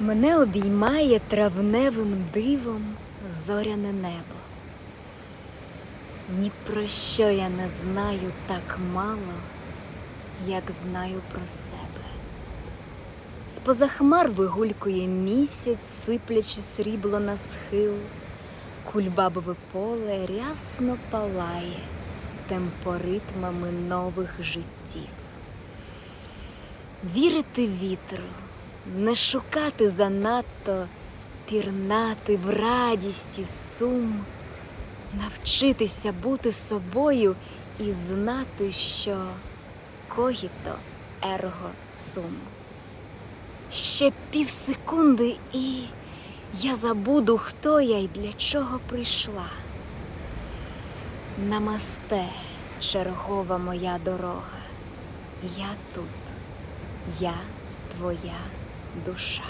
Мене обіймає травневим дивом зоряне небо. Ні про що я не знаю так мало, як знаю про себе. З-поза хмар вигулькує місяць, сиплячи срібло на схил, кульбабове поле рясно палає темпоритмами нових життів. Вірити вітру, не шукати занадто, пірнати в радість і сум, навчитися бути собою і знати, що когіто ерго сум. Ще півсекунди, і я забуду, хто я і для чого прийшла. Намасте, чергова моя дорога. Я тут, я твоя душа.